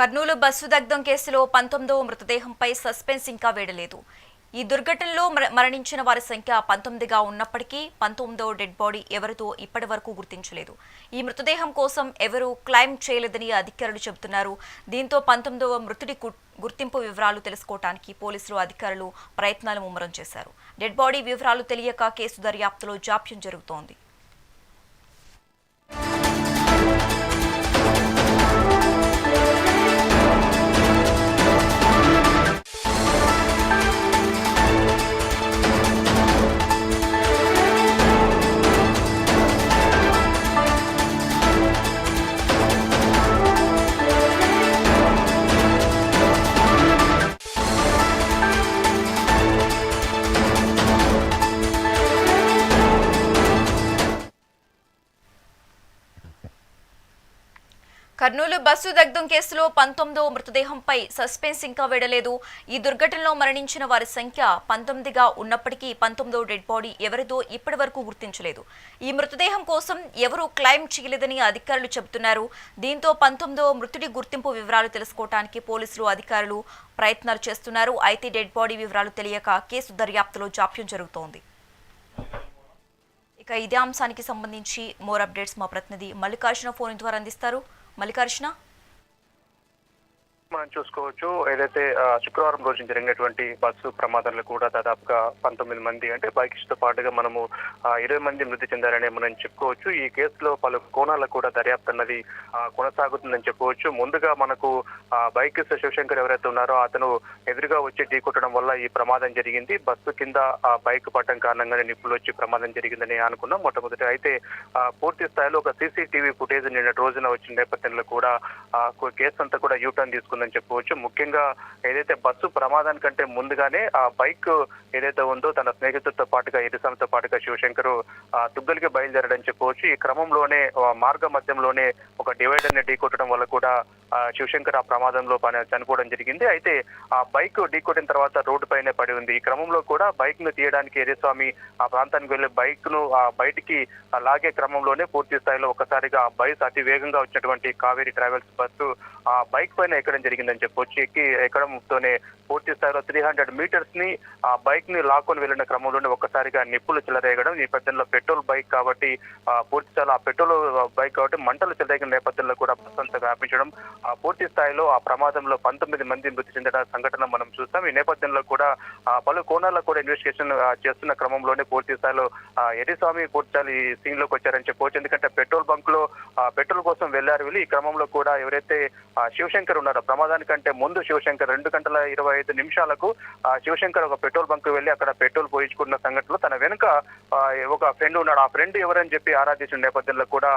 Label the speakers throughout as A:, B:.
A: Kurnool bus దగ్ధం కేసులో పంతొమ్మిదవ మృతదేహంపై సస్పెన్స్ ఇంకా వేడలేదు. ఈ దుర్ఘటనలో మరణించిన వారి సంఖ్య పంతొమ్మిదిగా ఉన్నప్పటికీ పంతొమ్మిదవ డెడ్ బాడీ ఎవరితో ఇప్పటి వరకు గుర్తించలేదు. ఈ మృతదేహం కోసం ఎవరూ క్లైమ్ చేయలేదని అధికారులు చెబుతున్నారు. దీంతో పంతొమ్మిదవ మృతుడి గు- గుర్తింపు వివరాలు తెలుసుకోవడానికి పోలీసులు అధికారులు ప్రయత్నాలు ముమ్మరం చేశారు. డెడ్ బాడీ వివరాలు తెలియక కేసు దర్యాప్తులో జాప్యం జరుగుతోంది. కర్నూలు బస్సు దగ్ధం కేసులో పంతొమ్మిదవ మృతదేహంపై సస్పెన్స్ ఇంకా వెడలేదు. ఈ దుర్ఘటనలో మరణించిన వారి సంఖ్య పంతొమ్మిదిగా ఉన్నప్పటికీ పంతొమ్మిదవ డెడ్ బాడీ ఎవరిదో ఇప్పటి వరకు గుర్తించలేదు. ఈ మృతదేహం కోసం ఎవరూ క్లైమ్ చేయలేదని అధికారులు చెబుతున్నారు. దీంతో పంతొమ్మిదో మృతుడి గుర్తింపు వివరాలు తెలుసుకోవడానికి పోలీసులు అధికారులు ప్రయత్నాలు చేస్తున్నారు. అయితే డెడ్ బాడీ వివరాలు తెలియక కేసు దర్యాప్తులో జాప్యం జరుగుతోంది. ఇక ఇదే అంశానికి సంబంధించి మోర్ అప్డేట్స్ మా ప్రతినిధి మల్లికార్జున ఫోన్ ద్వారా అందిస్తారు. మల్లికార్జున
B: మనం చూసుకోవచ్చు ఏదైతే శుక్రవారం రోజు జరిగినటువంటి బస్సు ప్రమాదంలో కూడా దాదాపుగా పంతొమ్మిది మంది అంటే బైక్స్తో పాటుగా మనము ఇరవై మంది మృతి చెందారని మనం చెప్పుకోవచ్చు. ఈ కేసులో పలు కోణాలు కూడా దర్యాప్తు అన్నది కొనసాగుతుందని చెప్పుకోవచ్చు ముందుగా మనకు బైక్ శివశంకర్ ఎవరైతే ఉన్నారో అతను ఎదురుగా వచ్చి ఢీ కొట్టడం వల్ల ఈ ప్రమాదం జరిగింది. బస్సు కింద బైక్ పట్టడం కారణంగానే నిప్పులు వచ్చి ప్రమాదం జరిగిందని అనుకున్నాం. మొట్టమొదటి అయితే పూర్తి స్థాయిలో ఒక సీసీటీవీ ఫుటేజ్ నిన్న రోజున వచ్చిన నేపథ్యంలో కూడా కేసు అంతా కూడా యూటర్న్ ఉందని చెప్పుకోవచ్చు ముఖ్యంగా ఏదైతే బస్సు ప్రమాదానికంటే ముందుగానే ఆ బైక్ ఏదైతే ఉందో తన స్నేహితులతో పాటుగా ఎదుసాంతో పాటుగా శివశంకర్ ఆ తుగ్గలికి బయలుదేరడని చెప్పవచ్చు. ఈ క్రమంలోనే మార్గ మధ్యంలోనే ఒక డివైడర్ని ఢీకొట్టడం వల్ల కూడా ఆ, శివశంకర్ ఆ ప్రమాదంలో పని- చనిపోవడం జరిగింది. అయితే ఆ బైక్ ఢీకొట్టిన తర్వాత రోడ్డు పైనే పడి ఉంది. ఈ క్రమంలో కూడా బైక్ను తీయడానికి ఎరేస్వామి ఆ ప్రాంతానికి వెళ్ళి బైక్ను ఆ బయటికి లాగే క్రమంలోనే పూర్తి స్థాయిలో ఒక్కసారిగా ఆ బైక్ అతి వేగంగా వచ్చినటువంటి కావేరీ ట్రావెల్స్ బస్సు ఆ బైక్ పైన ఎక్కడం జరిగిందని చెప్పొచ్చు ఎక్కి ఎక్కడంతోనే పూర్తి స్థాయిలో త్రీ హండ్రెడ్ మీటర్స్ని ఆ బైక్ని లాక్కొని వెళ్ళిన క్రమంలోనే ఒక్కసారిగా నిప్పులు చెలరేగడం. ఈ నేపథ్యంలో పెట్రోల్ బైక్ కాబట్టి ఆ పూర్తి స్థాయిలో ఆ పెట్రోల్ బైక్ కాబట్టి మంటలు చెలరేగిన నేపథ్యంలో కూడా బస్సు వ్యాపించడం. ఆ పూర్తి స్థాయిలో ఆ ప్రమాదంలో పంతొమ్మిది మంది మృతి చెందిన సంఘటన మనం చూస్తాం. ఈ నేపథ్యంలో కూడా ఆ పలు కోణాల్లో కూడా ఇన్వెస్టిగేషన్ చేస్తున్న క్రమంలోనే పూర్తి స్థాయిలో ఎరిస్వామి పూర్తి స్థాయి ఈ సీన్లోకి వచ్చారని చెప్పవచ్చు ఎందుకంటే పెట్రోల్ బంక్లో పెట్రోల్ కోసం వెళ్ళారు వీళ్ళు. ఈ క్రమంలో కూడా ఎవరైతే శివశంకర్ ఉన్నారో ప్రమాదానికంటే ముందు శివశంకర్ రెండు గంటల ఇరవై ఐదు నిమిషాలకు ఆ, శివశంకర్ ఒక పెట్రోల్ బంక్ వెళ్ళి అక్కడ పెట్రోల్ పోయించుకున్న సంఘటనలో తన వెనుక ఒక ఫ్రెండ్ ఉన్నాడు. ఆ ఫ్రెండ్ ఎవరని చెప్పి ఆరాధించిన నేపథ్యంలో కూడా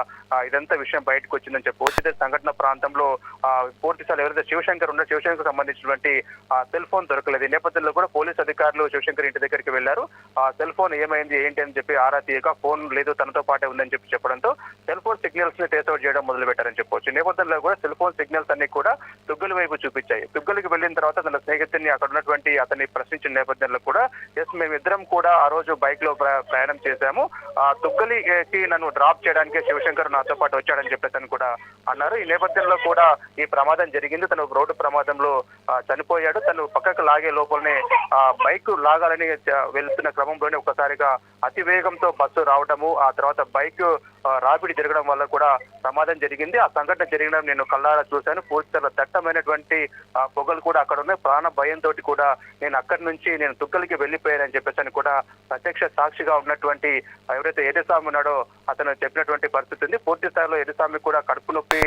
B: ఇదంతా విషయం బయటకు వచ్చిందని చెప్పవచ్చు ఇదే సంఘటన ప్రాంతంలో ఆ, పూర్తి ఎవరైతే శివశంకర్ ఉన్నారో శివశంకర్ సంబంధించినటువంటి ఆ సెల్ ఫోన్ దొరకలేదు. ఈ నేపథ్యంలో కూడా పోలీస్ అధికారులు శివశంకర్ ఇంటి దగ్గరికి వెళ్ళారు ఆ సెల్ ఫోన్ ఏమైంది ఏంటి అని చెప్పి ఆరా తీయక ఫోన్ లేదు తనతో పాటే ఉందని చెప్పి చెప్పడంతో సెల్ ఫోన్ సిగ్నల్స్ని ట్రేస్ అవుట్ చేయడం మొదలు పెట్టారని చెప్పొచ్చు నేపథ్యంలో కూడా సెల్ ఫోన్ సిగ్నల్స్ అన్ని కూడా తుగ్గులు వైపు చూపించాయి. తుగ్గలికి వెళ్ళిన తర్వాత తన స్నేహితుడిని అక్కడ ఉన్నటువంటి అతన్ని ప్రశ్నించిన నేపథ్యంలో కూడా ఎస్ మేమిద్దరం కూడా ఆ రోజు బైక్లో ప్రయాణం చేశాము. ఆ తుగ్గలికి నన్ను డ్రాప్ చేయడానికి శివశంకర్ నాతో పాటు వచ్చాడని చెప్పేసి అని కూడా అన్నారు. ఈ నేపథ్యంలో కూడా ఈ ప్రమాదం జరిగింది. తను రోడ్డు ప్రమాదంలో చనిపోయాడు. తను పక్కకు లాగే లోపలనే ఆ బైక్ లాగాలని వెళ్తున్న క్రమంలోనే ఒకసారిగా అతి వేగంతో బస్సు రావడము ఆ తర్వాత బైక్ రాపిడి జరగడం వల్ల కూడా ప్రమాదం జరిగింది. ఆ సంఘటన జరిగిన నేను కళ్ళారా చూశాను. పూర్తిగా దట్టమైనటువంటి ఆ, పొగలు కూడా అక్కడ ఉన్నాయి. ప్రాణ భయంతో కూడా నేను అక్కడి నుంచి నేను తుగ్గలికి వెళ్ళిపోయానని చెప్పేసి అని కూడా ప్రత్యక్ష సాక్షిగా ఉన్నటువంటి ఎవరైతే ఎదుసామి ఉన్నాడో అతను చెప్పినటువంటి పరిస్థితి ఉంది. పూర్తి స్థాయిలో ఎదుసామి కూడా కడుపు నొప్పి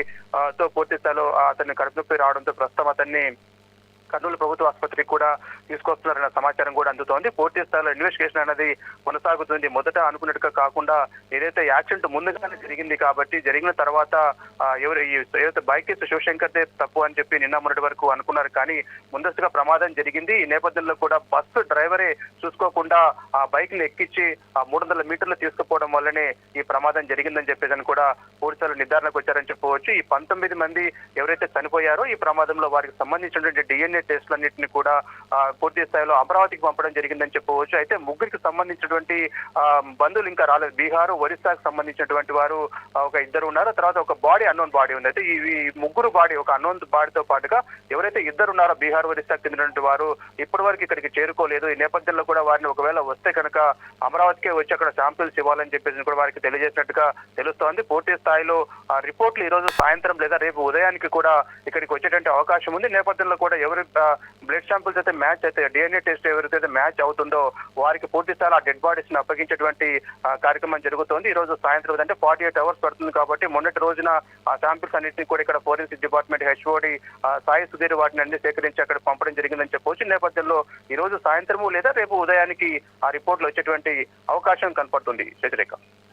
B: తో పూర్తి స్థాయిలో అతన్ని కడుపు నొప్పి రావడంతో ప్రస్తుతం అతన్ని కర్నూలు ప్రభుత్వ ఆసుపత్రికి కూడా తీసుకొస్తున్నారన్న సమాచారం కూడా అందుతోంది. పూర్తి స్థాయిలో ఇన్వెస్టిగేషన్ అనేది కొనసాగుతుంది. మొదట అనుకున్నట్టుగా కాకుండా ఏదైతే యాక్సిడెంట్ ముందుగానే జరిగింది కాబట్టి జరిగిన తర్వాత ఎవరు ఏదైతే బైక్ శివశంకర్ దేవ్ తప్పు అని చెప్పి నిన్న మొన్నటి వరకు అనుకున్నారు. కానీ ముందస్తుగా ప్రమాదం జరిగింది. ఈ నేపథ్యంలో కూడా బస్సు డ్రైవరే చూసుకోకుండా ఆ బైక్ని ఎక్కించి ఆ మూడు వందల మీటర్లు తీసుకుపోవడం వల్లనే ఈ ప్రమాదం జరిగిందని చెప్పేసి కూడా పోలీసులు నిర్ధారణకు వచ్చారని చెప్పవచ్చు. ఈ పంతొమ్మిది మంది ఎవరైతే చనిపోయారో ఈ ప్రమాదంలో వారికి సంబంధించినటువంటి డిఎన్ఏ డిఎన్ఏ టెస్టులన్నింటినీ కూడా పూర్తి స్థాయిలో అమరావతికి పంపడం జరిగిందని చెప్పవచ్చు. అయితే ముగ్గురికి సంబంధించినటువంటి బంధువులు ఇంకా రాలేదు. బీహార్ ఒరిస్సాకు సంబంధించినటువంటి వారు ఒక ఇద్దరు ఉన్నారు. తర్వాత ఒక బాడీ అన్నోన్ బాడీ ఉంది. అయితే ఈ ముగ్గురు బాడీ ఒక అన్నోన్ బాడీతో పాటుగా ఎవరైతే ఇద్దరు ఉన్నారో బీహార్ ఒరిస్సాకు చెందినటువంటి వారు ఇప్పటి వరకు ఇక్కడికి చేరుకోలేదు. ఈ నేపథ్యంలో కూడా వారిని ఒకవేళ వస్తే కనుక అమరావతికే వచ్చి అక్కడ శాంపిల్స్ ఇవ్వాలని చెప్పేసి కూడా వారికి తెలియజేసినట్టుగా తెలుస్తోంది. పూర్తి స్థాయిలో రిపోర్ట్లు ఈ రోజు సాయంత్రం లేదా రేపు ఉదయానికి కూడా ఇక్కడికి వచ్చేటువంటి అవకాశం ఉంది. నేపథ్యంలో కూడా ఎవరి బ్లడ్ శాంపిల్స్ అయితే మ్యాచ్ అయితే డిఎన్ఏ టెస్ట్ ఎవరికైతే మ్యాచ్ అవుతుందో వారికి పూర్తి స్థాయిలో ఆ డెడ్ బాడీస్ని అప్పగించేటువంటి కార్యక్రమం జరుగుతోంది. ఈ రోజు సాయంత్రం అంటే ఫార్టీ ఎయిట్ అవర్స్ పడుతుంది కాబట్టి మొన్నటి రోజున ఆ శాంపిల్స్ అన్నింటినీ కూడా ఇక్కడ forensic department HOD Sai Sudheer వాటిని అన్ని సేకరించి అక్కడ పంపడం జరిగిందని చెప్పవచ్చు నేపథ్యంలో ఈ రోజు సాయంత్రము లేదా రేపు ఉదయానికి ఆ రిపోర్ట్లు వచ్చేటువంటి అవకాశం కనపడుతుంది. శశిరేఖ